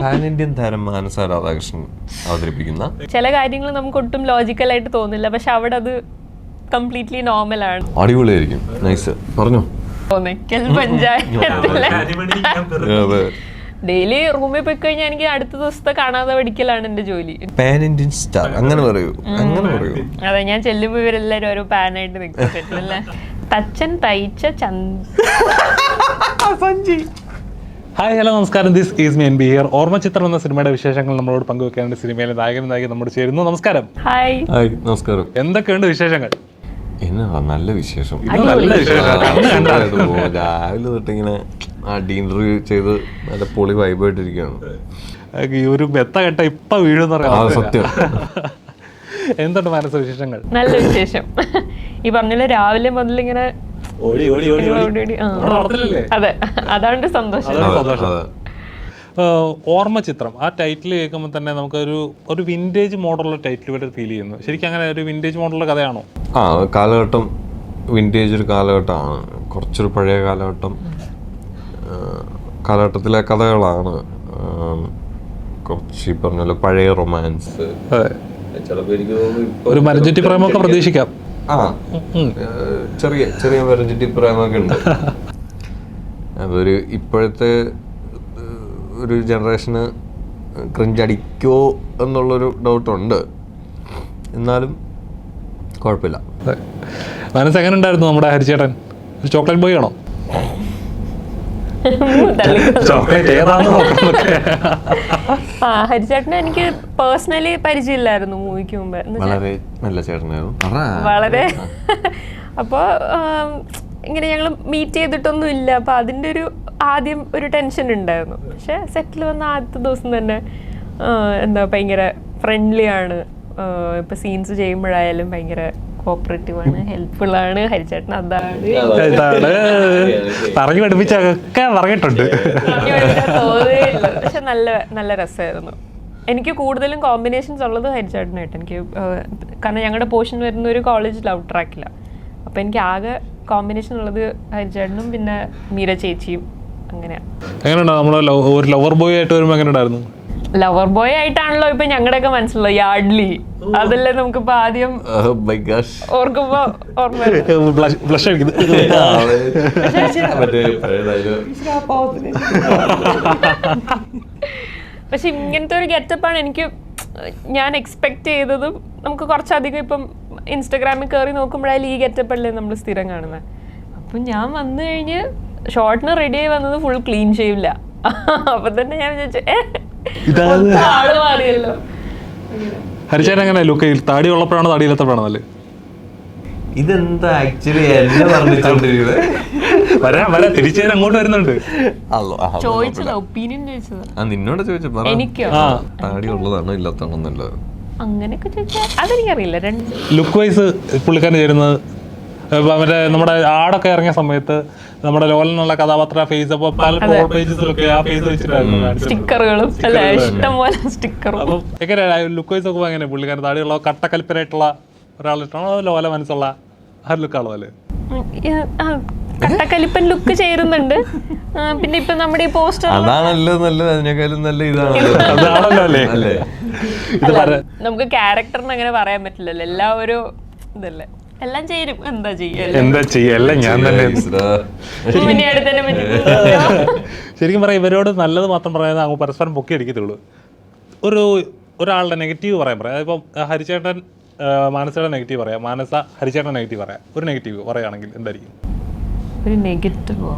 Pan Indian താരം മാനസ രാധാകൃഷ്ണൻ അവതരിപ്പിക്കുന്ന ചില കാര്യങ്ങൾ നമുക്ക് ഒട്ടും ലോജിക്കലായിട്ട് തോന്നില്ല പക്ഷെ അവിടെ അത് കംപ്ലീറ്റ്ലി നോർമലാണ് അടിപൊളിയായിരിക്കും. നൈസ് പറഞ്ഞോ? ഒന്നിക്കൽ പഞ്ചായത്തിലെ ഡെയിലി റൂമിൽ പോയി കഴിഞ്ഞാൽ എനിക്ക് അടുത്ത ദിവസത്തെ കാണാതെ പഠിക്കലാണ് എന്റെ ജോലി. പാൻ ഇന്ത്യൻ സ്റ്റാർ അങ്ങനെ പറയൂ. അങ്ങനെ പറയൂ. അതെ ഞാൻ ചെല്ലുമ്പോ ഇവരെല്ലാരും ഓരോ പാനായിട്ട് നിൽക്കല്ലേ തച്ചൻ തയ്ച്ച ചന്ത ഹായ് ഹലോ നമസ്കാരം. This is Meen B here Orma Chithram എന്ന സിനിമയുടെ വിശേഷങ്ങൾ നമ്മളോട് പങ്കുവെക്കാനുണ്ട്. സിനിമയിലെ നായകൻ നായകൻ നമ്മോട് ചേരുന്നു. നമസ്കാരം. ഹായ് ഹായ് നമസ്കാരം. എന്തൊക്കെയുണ്ട് വിശേഷങ്ങൾ? എന്നാ നല്ല വിശേഷം. നല്ല വിശേഷം. രാവിലെ തൊട്ടിങ്ങനെ ആ ഇന്റർവ്യൂ ചെയ്ത് നല്ല പൊളി വൈബായിട്ടിരിക്കുകയാണ് ഈ ഒരു മെത്ത കെട്ട ഇപ്പൊ വീഴുന്ന സത്യം. എന്തുണ്ട് മനസ്സ് വിശേഷങ്ങൾ നല്ല വിശേഷം. ഈ പറഞ്ഞ രാവിലെ മുതൽ ഇങ്ങനെ ഓടി ഓടി ഓടി ഓടി ഓടി, ആ. അതെ അതാണ് സന്തോഷം സന്തോഷം. അതെ. ഓർമ്മ ചിത്രം ആ ടൈറ്റിൽ കേൾക്കുമ്പോൾ തന്നെ നമുക്കൊരു ഒരു വിന്റേജ് മോഡലുള്ള ടൈറ്റിൽ വരെ ഫീൽ ചെയ്യുന്നു. ശരിക്കും അങ്ങനെ ഒരു വിന്റേജ് മോഡലുള്ള കഥയാണോ? ആ കാലഘട്ടം വിന്റേജ് ഒരു കാലഘട്ടമാണ്. കുറച്ചൊരു പഴയ കാലഘട്ടം. കാലഘട്ടത്തിലെ കഥകളാണ്. കുറച്ച് പറഞ്ഞ പഴയ റൊമാൻസ് ഒരു മരഞ്ചുറ്റി പ്രേമൊക്കെ പ്രതീക്ഷിക്കാം. ആ ചെറിയ ചെറിയ വെറജിറ്റി പ്രേമൊക്കെ ഉണ്ട്. അതൊരു ഇപ്പോഴത്തെ ഒരു ജനറേഷന് ക്രിഞ്ചടിക്കോ എന്നുള്ളൊരു ഡൗട്ടുണ്ട് എന്നാലും കുഴപ്പമില്ല. മനസ്സെങ്ങനെ മനസ്സ് എങ്ങനെ ഉണ്ടായിരുന്നു നമ്മുടെ ഹരിചേട്ടൻ? ഒരു ചോക്ലേറ്റ് ബോയ് ആണോ? ചോക്ലേറ്റ് ഏതാണെന്ന് നോക്കണമെന്നൊക്കെ ആ ഹരിചേട്ടനെ എനിക്ക് പേഴ്സണലി പരിചയമില്ലായിരുന്നു മൂവിക്ക് മുമ്പ്. വളരെ നല്ല ചേട്ടനായിരുന്നു. വളരെ. അപ്പോൾ ഇങ്ങനെ ഞങ്ങൾ മീറ്റ് ചെയ്തിട്ടൊന്നും ഇല്ല. അപ്പൊ അതിന്റെ ഒരു ആദ്യം ഒരു ടെൻഷൻ ഉണ്ടായിരുന്നു. പക്ഷെ സെറ്റിൽ വന്ന ആദ്യത്തെ ദിവസം തന്നെ എന്താ ഭയങ്കര ഫ്രണ്ട്ലി ആണ്. ഇപ്പൊ സീൻസ് ചെയ്യുമ്പോഴായാലും ഭയങ്കര കോപ്പറേറ്റീവ് ആണ് ഹെൽപ്ഫുൾ ആണ് ഹരിച്ചേട്ടൻ അതാണ്. ഇതാണ് പറഞ്ഞു പഠിപ്പിച്ചൊക്കെ പറഞ്ഞിട്ടുണ്ട്. തോന്നുകയില്ല. പക്ഷെ നല്ല നല്ല രസമായിരുന്നു. എനിക്ക് കൂടുതലും കോമ്പിനേഷൻസ് ഉള്ളത് ഹരിച്ചേട്ടനായിട്ട് എനിക്ക് കാരണം ഞങ്ങളുടെ പോർഷൻ വരുന്ന ഒരു കോളേജ് ലവ് ട്രാക്കില്ല അപ്പൊ എനിക്ക് ആകെ കോമ്പിനേഷൻ ഉള്ളത് ഹരിച്ചേട്ടനും പിന്നെ മീര ചേച്ചിയും അങ്ങനെയാണ് എങ്ങനെയുണ്ടോ? നമ്മളെ ലവ്- ഒരു ലവർ ബോയ് ആയിട്ട് വരുമ്പോൾ എങ്ങനെ ഉണ്ടായിരുന്നു ലവർ ബോയ് ആയിട്ടാണല്ലോ ഇപ്പൊ ഞങ്ങളുടെയൊക്കെ മനസ്സിലുള്ളത്. യാഡ്ലി അതല്ലേ നമുക്ക് ഇപ്പൊ ആദ്യം Oh. ഓർക്കുമ്പോ. പക്ഷെ ഇങ്ങനത്തെ ഒരു ഗെറ്റപ്പാണ് എനിക്ക് ഞാൻ എക്സ്പെക്ട് ചെയ്തതും നമുക്ക് കുറച്ചധികം ഇപ്പം ഇൻസ്റ്റാഗ്രാമിൽ കയറി നോക്കുമ്പോഴായാലും ഈ ഗെറ്റപ്പല്ലേ നമ്മൾ സ്ഥിരം കാണുന്നത് അപ്പം ഞാൻ വന്നു കഴിഞ്ഞ് ഷോർട്ടിന് റെഡി ആയി വന്നത് ഫുൾ ക്ലീൻ ചെയ്യില്ല അപ്പം തന്നെ ഞാൻ വിചാരിച്ചു ഏ, ഇതാണ് ആൾ മാറിയല്ലോ. ഹരിച്ചേട്ടൻ എങ്ങനെ ലുക്ക് താടി ഉള്ളപ്പോഴാണോ താടിയില്ലാത്തപ്പോഴാണോ നല്ല ഇതെന്താ ആക്ച്വലി എന്നെ പറഞ്ഞിട്ടുണ്ടിരിക്കുന്നത് വരാ വരാ. തിരിച്ചേരാൻ അങ്ങോട്ട് വരുന്നുണ്ട്. ചോദിച്ചതാ ഒപ്പീനിയൻ ചോദിച്ചതാ. ആ നിന്നോട് ചോദിച്ചു. പറ. എനിക്കോ? ആ. താടി ഉള്ളതാണോ ഇല്ലാത്തതാണോ എന്നുള്ളത് അങ്ങനെയൊക്കെ ചോദിച്ചാൽ അതെനിക്കറിയില്ല. രണ്ട് ലുക്ക് വൈസ് പുള്ളിക്കാരൻ ചേരുന്നത് മറ്റേ നമ്മുടെ ആടൊക്കെ ഇറങ്ങിയ സമയത്ത് നമ്മുടെ ലോലിനുള്ള കഥാപാത്ര ഫേസ് അപ്പൊ പല പേജസിലൊക്കെ ആ ഫേസ് വെച്ചിട്ടായിരുന്നു. സ്റ്റിക്കറുകളും. അല്ല ഇഷ്ടം പോലെ സ്റ്റിക്കറും. അപ്പം എങ്ങനെ ലുക്ക് വൈസ് ഒക്കെ എങ്ങനെ പുള്ളിക്കാരൻ താടിയുള്ള കട്ടക്കലിപ്പരായിട്ടുള്ള ഒരാളിട്ടാണോ അതോ ലോല മനസ്സുള്ള ആ ലുക്കാണോ അല്ലേ കട്ടക്കലിപ്പൻ ലുക്ക് ചേരുന്നുണ്ട്. പിന്നെ ഇപ്പൊ നമ്മുടെ ഈ പോസ്റ്റർ അതാണല്ലോ നല്ലത് അതിനേക്കാളും നല്ല ഇതാണ്. നമുക്ക് ക്യാരക്ടറിന് അങ്ങനെ പറയാൻ പറ്റില്ലല്ലോ. എല്ലാ ഒരു ഇതല്ലേ? എല്ലാം ചേരും എന്താ ചെയ്യുക എന്താ ചെയ്യല്ല ഞാൻ തന്നെ ശരിക്കും പറയാം ഇവരോട് നല്ലത് മാത്രം പറയാതെ അങ്ങ് പരസ്പരം പൊക്കി അടിക്കത്തുള്ളൂ. ഒരു ഒരാളുടെ നെഗറ്റീവ് പറയാൻ പറയാം. അതിപ്പം ഹരിചേട്ടൻ മാനസയുടെ നെഗറ്റീവ് പറയാം. മാനസ ഹരിചേട്ടൻ നെഗറ്റീവ് പറയാം. ഒരു നെഗറ്റീവ് പറയുകയാണെങ്കിൽ എന്തായിരിക്കും? ഒരു നെഗറ്റീവോ?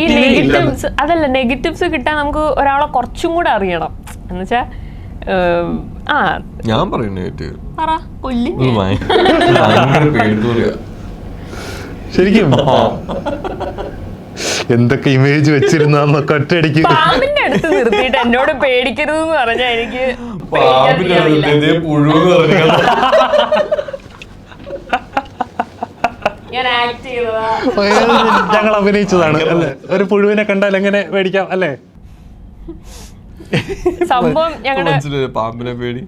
ഈ നെഗറ്റീവ്സ് അതല്ല നെഗറ്റീവ്സ് കിട്ടാൻ നമുക്ക് ഒരാളെ കുറച്ചും കൂടെ അറിയണം. എന്നുവെച്ചാ ഏം, ആ. ഞാൻ പറയുന്നു കേട്ട്. പറ കൊല്ലി. ഇത് ഭയ- ഭയങ്കര പേടിത്തൂറിയ ശരിക്കും? എന്തൊക്കെ ഇമേജ് വെച്ചിരുന്നൊക്കെ ഒറ്റയടിക്ക്. പാമ്പിന്റെ അടുത്ത് നിർത്തിയിട്ട് എന്നോട് പേടിക്കരുത് എന്ന് പറഞ്ഞാ എനിക്ക് ഞങ്ങൾ അഭിനയിച്ചതാണ് അല്ലേ? ഒരു പുഴുവിനെ കണ്ടാൽ എങ്ങനെ മേടിക്കാം അല്ലേ? സംഭവം ഞങ്ങളുടെ പാമ്പിനെ പേടി.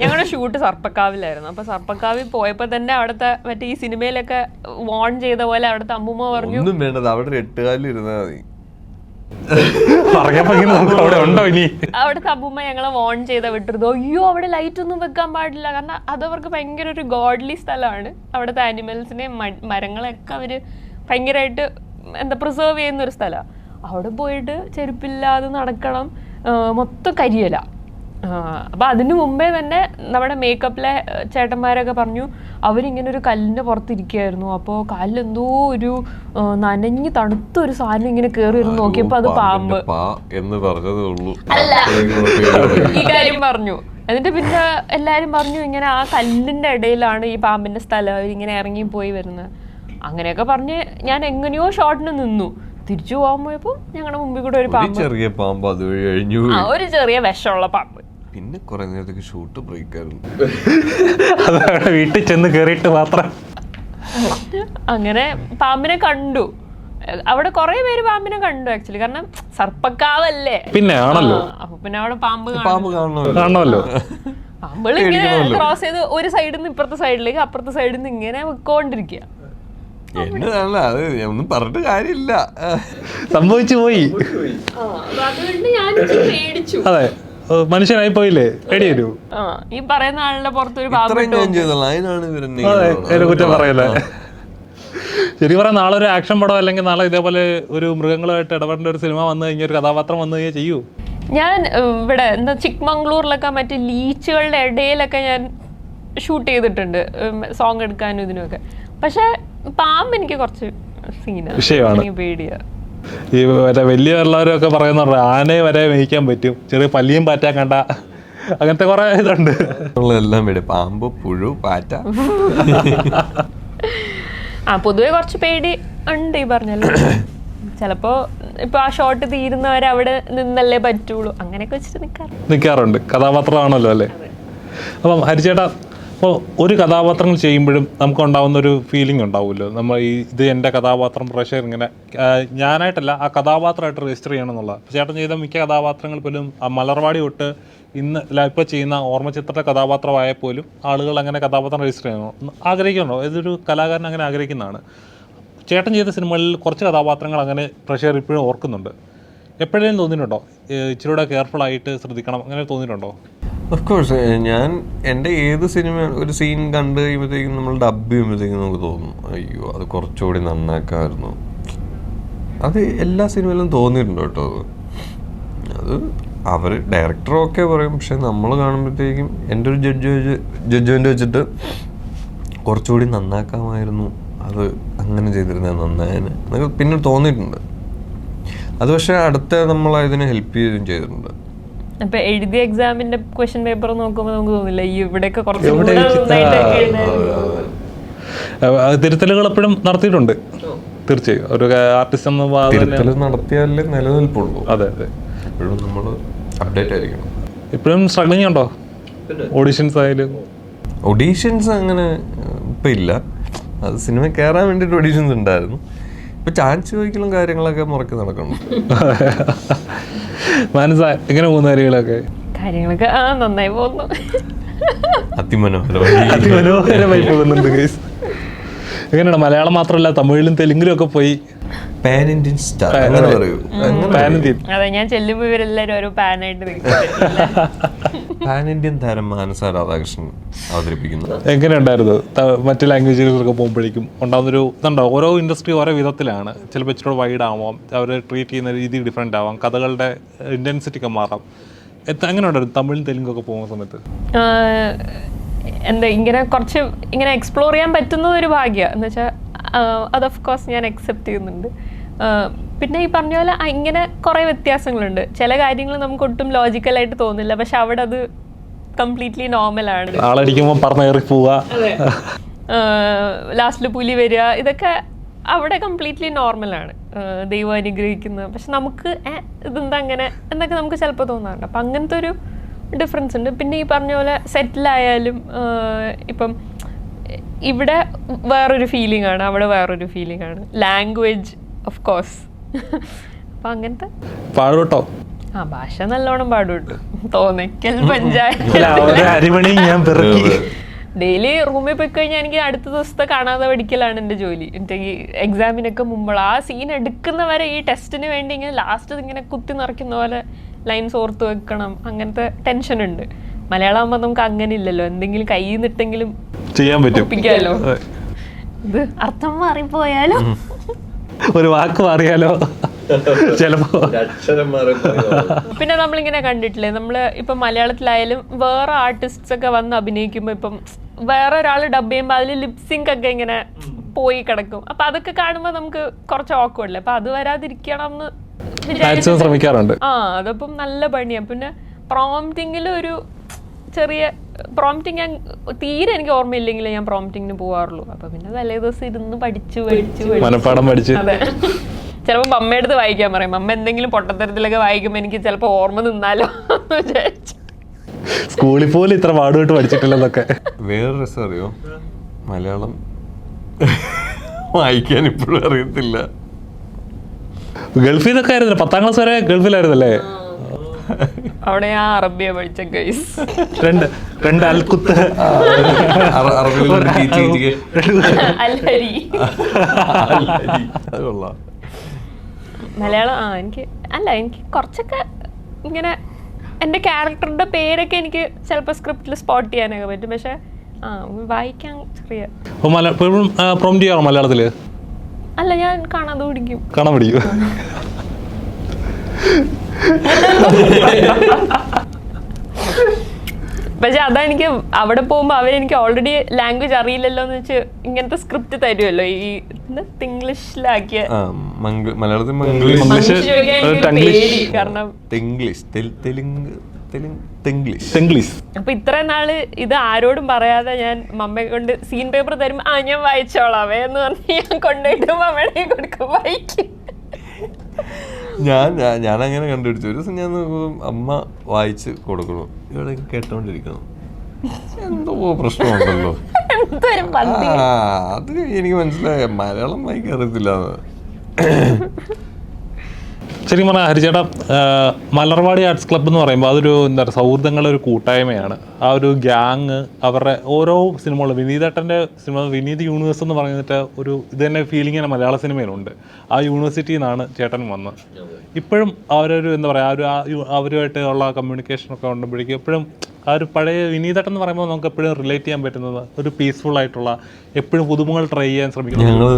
ഞങ്ങളുടെ ഷൂട്ട് സർപ്പക്കാവിലായിരുന്നു. അപ്പൊ സർപ്പക്കാവിൽ പോയപ്പോ തന്നെ അവിടുത്തെ മറ്റേ ഈ സിനിമയിലൊക്കെ വോൺ ചെയ്ത പോലെ അവിടുത്തെ അമ്മൂമ്മ പറഞ്ഞു. ഒന്നും വേണ്ടത് അവിടെ എട്ടുകാലിരുന്നാ മതി. പറഞ്ഞപ്പോ ഇങ്ങനെ അവിടെ ഉണ്ടോ ഇനി? അവിടുത്തെ അമ്മൂമ്മ ഞങ്ങളെ വോൺ ചെയ്ത വിട്ടിരുന്നു. അയ്യോ അവിടെ ലൈറ്റ് ഒന്നും വെക്കാൻ പാടില്ല. കാരണം അതവർക്ക് ഭയങ്കര ഒരു ഗോഡ്ലി സ്ഥലമാണ്. അവിടുത്തെ ആനിമൽസിനെയും മരങ്ങളെയൊക്കെ അവർ ഭയങ്കരമായിട്ട് എന്താ പ്രിസേർവ് ചെയ്യുന്ന ഒരു സ്ഥലമാണ് അവിടെ പോയിട്ട് ചെരുപ്പില്ലാതെ നടക്കണം. മൊത്തം കരിയല. അപ്പം അതിന് മുമ്പേ തന്നെ നമ്മുടെ മേക്കപ്പിലെ ചേട്ടന്മാരൊക്കെ പറഞ്ഞു അവരിങ്ങനെ ഒരു കല്ലിന്റെ പുറത്തിരിക്കുകയായിരുന്നു അപ്പോൾ കല്ലെന്തോ എന്തോ ഒരു നനഞ്ഞ് തണുത്ത ഒരു സാധനം ഇങ്ങനെ കയറി വരുന്നു നോക്കിയപ്പോൾ അത് പാമ്പ്. എന്ന് പറഞ്ഞതേ ഉള്ളൂ. അല്ല. ഈ കാര്യം പറഞ്ഞു. എന്നിട്ട് പിന്നെ എല്ലാവരും പറഞ്ഞു ഇങ്ങനെ ആ കല്ലിന്റെ ഇടയിലാണ് ഈ പാമ്പിന്റെ സ്ഥലം. അവരിങ്ങനെ ഇറങ്ങി പോയി വരുന്നത്. അങ്ങനെയൊക്കെ പറഞ്ഞ് ഞാൻ എങ്ങനെയോ ഷോട്ടിന് നിന്നു. തിരിച്ചു പോകാൻ പോയപ്പോ ഞങ്ങളുടെ മുമ്പിൽ കൂടെ ഒരു പാമ്പ്. ചെറിയ പാമ്പ് അത് കഴിഞ്ഞു ആ ഒരു ചെറിയ വിഷമുള്ള പാമ്പ്. പിന്നെ കുറെ നേരത്തേക്ക് ഷൂട്ട് ബ്രേക്ക് ആയിരുന്നു. അതവിടെ വീട്ടിൽ ചെന്ന് കയറിയിട്ട് മാത്രം. അങ്ങനെ പാമ്പിനെ കണ്ടു. എ- അവിടെ കുറെ പേര് പാമ്പിനെ കണ്ടു ആക്ച്വലി കാരണം സർപ്പക്കാവല്ലേ. പിന്നെ ആണല്ലോ. ആ, അപ്പൊ പിന്നെ അവിടെ പാമ്പ് കാണും. പാമ്പ് കാണണമല്ലോ. കാണണമല്ലോ. പാമ്പുകൾ ഇങ്ങനെ ക്രോസ് ചെയ്ത് ഒരു സൈഡിൽ നിന്ന് ഇപ്പുറത്തെ സൈഡിലേക്ക് അപ്പുറത്തെ സൈഡിൽ നിന്ന് ഇങ്ങനെ വെക്കോണ്ടിരിക്കുക എന്നതല്ല അത് ഒന്നും പറഞ്ഞിട്ട് കാര്യമില്ല. സംഭവിച്ചു പോയി. അതുകൊണ്ട് ഞാൻ പേടിച്ചു. അതെ. മനുഷ്യനായി പോയില്ലേ? പേടി വരൂ. ആ ഈ പറയുന്ന ആളുടെ പുറത്തൊരു അതിനാണ് കുറ്റം പറയല്ലേ? ശരി പറയാം നാളെ ഒരു ആക്ഷൻ പടം അല്ലെങ്കിൽ നാളെ ഇതേപോലെ ഒരു മൃഗങ്ങളുമായിട്ട് ഇടപെടേണ്ട ഒരു സിനിമ വന്നു കഴിഞ്ഞാൽ ഒരു കഥാപാത്രം വന്നു കഴിഞ്ഞാൽ ചെയ്യൂ. ഞാൻ ഇവിടെ എന്താ ചിക്മംഗ്ലൂരിലൊക്കെ മറ്റേ ലീച്ചുകളുടെ ഇടയിലൊക്കെ ഞാൻ ഷൂട്ട് ചെയ്തിട്ടുണ്ട്. സോങ് എടുക്കാനും ഇതിനുമൊക്കെ. പക്ഷെ പാമ്പ് എനിക്ക് കുറച്ച് സീനാണ്. പേടിയാ. ഈ മറ്റേ വലിയ എല്ലാവരും പറയുന്ന പറയുന്നുണ്ട് ആനയെ വരെ മേയ്ക്കാൻ പറ്റും. ചെറിയ പല്ലിയും പാറ്റാൻ കണ്ട അങ്ങനത്തെ കുറെ ഇതുണ്ട്. എല്ലാം വേണ്ടി പാമ്പ് പുഴു പാറ്റ. ആ പൊതുവെ കുറച്ച് പേടി ഉണ്ട് ഈ പറഞ്ഞല്ലോ. ചിലപ്പോ ഇപ്പൊ ആ ഷോട്ട് തീരുന്നവരെ അവിടെ നിന്നല്ലേ പറ്റുള്ളൂ. അങ്ങനെയൊക്കെ വെച്ചിട്ട് നിക്കാറ്. നിൽക്കാറുണ്ട് കഥാപാത്രമാണല്ലോ അല്ലേ? അപ്പം ഹരിച്ചേട്ടാ അപ്പോൾ ഒരു കഥാപാത്രങ്ങൾ ചെയ്യുമ്പോഴും നമുക്ക് ഉണ്ടാകുന്ന ഒരു ഫീലിംഗ് ഉണ്ടാവുമല്ലോ. നമ്മൾ ഈ ഇത് എന്റെ കഥാപാത്രം പ്രഷർ ഇങ്ങനെ ഞാനായിട്ടല്ല ആ കഥാപാത്രമായിട്ട് രജിസ്റ്റർ ചെയ്യണം എന്നുള്ള ചേട്ടൻ ചെയ്ത മിക്ക കഥാപാത്രങ്ങൾ പോലും ആ മലർവാടി തൊട്ട് ഇന്ന് ഇപ്പോൾ ചെയ്യുന്ന ഓർമ്മചിത്രത്തെ കഥാപാത്രമായ പോലും ആളുകൾ അങ്ങനെ കഥാപാത്രം രജിസ്റ്റർ ചെയ്യണം? ആഗ്രഹിക്കുന്നുണ്ടോ? ഇതൊരു കലാകാരൻ അങ്ങനെ ആഗ്രഹിക്കുന്നതാണ്. ചേട്ടൻ ചെയ്ത സിനിമകളിൽ കുറച്ച് കഥാപാത്രങ്ങൾ അങ്ങനെ പ്രഷർ ഇപ്പോഴും ഓർക്കുന്നുണ്ട്. എപ്പോഴേലും തോന്നിയിട്ടുണ്ടോ? ഇച്ചിരൂടെ കെയർഫുൾ ആയിട്ട് ശ്രദ്ധിക്കണം അങ്ങനെ തോന്നിയിട്ടുണ്ടോ? ഓഫ് കോഴ്സ് ഞാൻ എന്റെ ഏത് സിനിമ ഒരു സീൻ കണ്ടു കഴിയുമ്പോഴത്തേക്കും നമ്മൾ ഡബ് ചെയ്യുമ്പോഴത്തേക്കും നമുക്ക് തോന്നും അയ്യോ അത് കുറച്ചുകൂടി നന്നാക്കാമായിരുന്നു. അത് എല്ലാ സിനിമയിലും തോന്നിയിട്ടുണ്ട് കേട്ടോ അത്. അവർ ഡയറക്ടറൊക്കെ പറയും പക്ഷെ നമ്മൾ കാണുമ്പോഴത്തേക്കും എന്റെ ഒരു ജഡ്ജ് ജഡ്ജ്മെന്റ് വെച്ചിട്ട് കുറച്ചുകൂടി നന്നാക്കാമായിരുന്നു. അത് അങ്ങനെ ചെയ്തിരുന്നത് എന്നൊക്കെ പിന്നെ തോന്നിയിട്ടുണ്ട്. അത് പക്ഷേ അടുത്ത നമ്മൾ അതിനെ ഹെൽപ്പ് ചെയ്യുകയും ചെയ്തിട്ടുണ്ട്. അപ്പൊ എഴുതിയ എക്സാമിന്റെ ക്വസ്റ്റ്യൻ പേപ്പർ നോക്കുമ്പോൾ നമുക്ക് തോന്നില്ല ഈ ഇവിടെയൊക്കെ കുറച്ച്. തിരുത്തലുകൾ എപ്പോഴും നടത്തിയിട്ടുണ്ട്. തീർച്ചയായും. ഒരു ആർട്ടിസ്റ്റ് തിരുത്തൽ നടത്തിയാലേ നിലനിൽപ്പുള്ളൂ. അതെ അതെ. എപ്പോഴും നമ്മൾ അപ്ഡേറ്റ് ആയിരിക്കണം. ഇപ്പോഴും സ്ട്രഗ്ലിംഗ് ഉണ്ടോ? ഓഡീഷൻസ് ആയാലും? ഓഡീഷൻസ് അങ്ങനെ ഇപ്പം ഇല്ല. അത് സിനിമ കയറാൻ വേണ്ടിയിട്ട് ഓഡീഷൻസ് ഉണ്ടായിരുന്നു. ഇപ്പം ചാൻസ് ചോദിക്കലും കാര്യങ്ങളൊക്കെ മുറക്കി നടക്കണം മനസ്സ എങ്ങനെ പോകുന്ന കാര്യങ്ങളൊക്കെ? കാര്യങ്ങളൊക്കെ ആ നന്നായി പോകുന്നു. അതിമനോഹരമായി അതിമനോഹരമായി പോകുന്നുണ്ട് ഗൈസ്. എങ്ങനെയാണ് മലയാളം മാത്രമല്ല തമിഴിലും തെലുങ്കിലും ഒക്കെ പോയി. പാൻ ഇന്ത്യൻ സ്റ്റാർ അങ്ങനെ പറയൂ. പാൻ ഇന്ത്യൻ അതെ ഞാൻ ചെല്ലുമ്പോൾ ഓരോ പാനായിട്ട് പാൻ ഇന്ത്യൻ താരം മാനസ രാധാകൃഷ്ണൻ അവതരിപ്പിക്കുന്നു. എങ്ങനെയുണ്ടായിരുന്നു? മറ്റു ലാംഗ്വേജുകളിലൊക്കെ പോകുമ്പോഴേക്കും ഉണ്ടാകുന്നൊരു ഇതുണ്ടോ? ഓരോ ഇൻഡസ്ട്രി ഓരോ വിധത്തിലാണ്. ചിലപ്പോൾ ഇച്ചിരി വൈഡ് ആവാം. അവർ ട്രീറ്റ് ചെയ്യുന്ന രീതി ഡിഫറെന്റ് ആവാം. കഥകളുടെ ഇന്റൻസിറ്റി ഒക്കെ മാറാം. എങ്ങനെയുണ്ടായിരുന്നു? എങ്ങനെ ഉണ്ടായിരുന്നു തമിഴും തെലുങ്കൊക്കെ പോകുന്ന സമയത്ത്? എന്താ ഇങ്ങനെ കുറച്ച് ഇങ്ങനെ എക്സ്പ്ലോർ ചെയ്യാൻ പറ്റുന്ന ഒരു ഭാഗ്യമാണ് എന്ന് വെച്ചാൽ അത് ഓഫ് കോഴ്സ് ഞാൻ അക്സെപ്റ്റ് ചെയ്യുന്നുണ്ട്. പിന്നെ ഈ പറഞ്ഞ പോലെ ഇങ്ങനെ കുറേ വ്യത്യാസങ്ങളുണ്ട്. ചില കാര്യങ്ങൾ നമുക്ക് ഒട്ടും ലോജിക്കലായിട്ട് തോന്നില്ല പക്ഷെ അവിടെ അത് കംപ്ലീറ്റ്ലി നോർമലാണ് ലാസ്റ്റിൽ പുലി വരിക ഇതൊക്കെ അവിടെ കംപ്ലീറ്റ്ലി നോർമലാണ് ദൈവം അനുഗ്രഹിക്കുന്നത് പക്ഷെ നമുക്ക് ഇതെന്താ അങ്ങനെ എന്നൊക്കെ നമുക്ക് ചിലപ്പോൾ തോന്നാറുണ്ട്. അപ്പം അങ്ങനത്തെ ഒരു ഡിഫറൻസ് ഉണ്ട്. പിന്നെ ഈ പറഞ്ഞ പോലെ സെറ്റിലായാലും ഇപ്പം ഇവിടെ വേറൊരു ഫീലിംഗ് ആണ്. അവിടെ വേറൊരു ഫീലിംഗ് ആണ്. ലാംഗ്വേജ് ഓഫ് കോഴ്സ് അപ്പം അങ്ങനത്തെ പാടുട്ടോ? ആ ഭാഷ നല്ലോണം പാടുട്ടു തോന്നിക്കൽ പഞ്ചായത്ത് ഞാൻ പിറക്കി. ഡെയിലി റൂമിൽ പോയി കഴിഞ്ഞാൽ എനിക്ക് അടുത്ത ദിവസത്തെ കാണാതെ പഠിക്കലാണ് എന്റെ ജോലി. എന്റെ ഈ എക്സാമിനൊക്കെ മുമ്പുള്ള ആ സീൻ എടുക്കുന്നവരെ ഈ ടെസ്റ്റിന് വേണ്ടി ഇങ്ങനെ ലാസ്റ്റ് ഇങ്ങനെ കുത്തി നിറയ്ക്കുന്ന പോലെ ലൈൻസ് ഓർത്ത് വെക്കണം അങ്ങനത്തെ ടെൻഷൻ ഉണ്ട്. മലയാളം ആകുമ്പോൾ നമുക്ക് അങ്ങനെ ഇല്ലല്ലോ. എന്തെങ്കിലും കയ്യിൽ നിട്ടെങ്കിലും ചെയ്യാൻ പറ്റും. ഒപ്പിക്കാലോ. ഇത് അർത്ഥം മാറിപ്പോയാലോ? ഒരു വാക്ക് മാറിയാലോ? ചിലപ്പോ. പിന്നെ നമ്മളിങ്ങനെ കണ്ടിട്ടില്ലേ? നമ്മൾ ഇപ്പൊ മലയാളത്തിലായാലും വേറെ ആർട്ടിസ്റ്റ്സ് ഒക്കെ വന്ന് അഭിനയിക്കുമ്പോ ഇപ്പം വേറെ ഒരാൾ ഡബ് ചെയ്യുമ്പോൾ അതിൽ ലിപ്സിങ്ക് ഒക്കെ ഇങ്ങനെ പോയി കിടക്കും. അപ്പൊ അതൊക്കെ കാണുമ്പോൾ നമുക്ക് കുറച്ച് ഓക്കോടില്ലേ അപ്പൊ അത് വരാതിരിക്കണം എന്ന് മാക്സിമം ശ്രമിക്കാറുണ്ട്. ആ അതപ്പം നല്ല പണിയാണ് പിന്നെ പ്രോംപ്റ്റിംഗിൽ ഒരു ചെറിയ പ്രോംപ്റ്റിംഗ് ഞാൻ തീരെ എനിക്ക് ഓർമ്മയില്ലെങ്കിൽ ഞാൻ പ്രോംപ്റ്റിങ്ങിന് പോവാറുള്ളൂ. അപ്പൊ പിന്നെ തലേ ദിവസം ഇരുന്ന് പഠിച്ചു പഠിച്ചു മനപ്പാടം പഠിച്ച്. അതെ. ചിലപ്പോൾ അമ്മയടുത്ത് വായിക്കാൻ പറയും. അമ്മ എന്തെങ്കിലും പൊട്ടത്തരത്തിലൊക്കെ വായിക്കുമ്പോൾ എനിക്ക് ചിലപ്പോൾ ഓർമ്മ നിന്നാലോ വിചാരിച്ചു. സ്കൂളിൽ പോലും ഇത്ര പാടുപെട്ട് പഠിച്ചിട്ടില്ലെന്നൊക്കെ. വേറെ രസം അറിയോ? മലയാളം വായിക്കാൻ ഇപ്പോഴും അറിയത്തില്ല. ഗൾഫിൽ നിന്നൊക്കെ ആയിരുന്നില്ല. പത്താം ക്ലാസ് വരെ ഗൾഫിലായിരുന്നല്ലേ? അവിടെ ഞാൻ അറബിയ പഠിച്ച ഗൈസ് രണ്ട് രണ്ട് അൽകുത്ത് മലയാളം ആ എനിക്ക് അല്ല എനിക്ക് കുറച്ചൊക്കെ ഇങ്ങനെ എന്റെ ക്യാരക്ടറിന്റെ പേരൊക്കെ എനിക്ക് ചിലപ്പോൾ സ്ക്രിപ്റ്റിൽ സ്പോട്ട് ചെയ്യാനൊക്കെ പറ്റും. പക്ഷെ ആ വായിക്കാൻ ചെറിയ അപ്പോൾ മല ഇപ്പോഴും പ്രോംറ്റ് ചെയ്യാറോ മലയാളത്തിൽ അല്ല ഞാൻ കാണാതെ പിടിക്കും കാണാൻ പിടിക്കും. പക്ഷെ അതാ എനിക്ക് അവിടെ പോകുമ്പോൾ അവരെനിക്ക് ഓൾറെഡി ലാംഗ്വേജ് അറിയില്ലല്ലോ എന്ന് വെച്ച് ഇങ്ങനത്തെ സ്ക്രിപ്റ്റ് തരുമല്ലോ ഈ തിംഗ്ലീഷിലാക്കിയ മലയാളത്തിൽ കാരണം തെലുങ്ക്. അപ്പൊ ഇത്ര നാൾ ഇത് ആരോടും പറയാതെ ഞാൻ മമ്മയെ കൊണ്ട് സീൻ പേപ്പർ തരും ആ ഞാൻ വായിച്ചോളാവേ എന്ന് പറഞ്ഞ് ഞാൻ കൊണ്ടുപോയിട്ട് മമ്മയുടെ കൊടുക്കും വായിക്കും. ഞാൻ ഞാൻ- അങ്ങനെ കണ്ടുപിടിച്ചു. ഒരു ദിവസം ഞാൻ നോക്കുമ്പോൾ അമ്മ വായിച്ച് കൊടുക്കണം ഇവിടെ കേട്ടോണ്ടിരിക്കണം എന്തോ പ്രശ്നമുണ്ടല്ലോ. എന്തൊരു പന്തി. ആ അത് എനിക്ക് മനസ്സിലായ. മലയാളം വായിക്കാൻ അറിയത്തില്ല ശരിക്കും പറഞ്ഞാൽ ഹരിചേട്ടാ മലർവാടി ആർട്സ് ക്ലബ്ബ് എന്ന് പറയുമ്പോൾ അതൊരു എന്താ പറയുക സൗഹൃദങ്ങളുടെ ഒരു കൂട്ടായ്മയാണ്. ആ ഒരു ഗ്യാങ് അവരുടെ ഓരോ സിനിമകളും വിനീതേട്ടന്റെ സിനിമ വിനീത് യൂണിവേഴ്സ് എന്ന് പറഞ്ഞിട്ട് ഒരു ഇത് തന്നെ ഫീലിംഗ് തന്നെ മലയാള സിനിമയിലുണ്ട്. ആ യൂണിവേഴ്സിറ്റിയിൽ നിന്നാണ് ചേട്ടൻ വന്നത്. ഇപ്പോഴും അവരൊരു എന്താ പറയുക ആ ഒരു അവരുമായിട്ട് ഉള്ള കമ്മ്യൂണിക്കേഷനൊക്കെ ഉണ്ടുമ്പോഴേക്കും എപ്പോഴും ആ ഒരു പഴയ വിനീതേട്ടൻ എന്ന് പറയുമ്പോൾ നമുക്ക് എപ്പോഴും റിലേറ്റ് ചെയ്യാൻ പറ്റുന്നത് ഒരു പീസ്ഫുൾ ആയിട്ടുള്ള എപ്പോഴും പുതുമകൾ ട്രൈ ചെയ്യാൻ ശ്രമിക്കുന്നത് ഞങ്ങൾ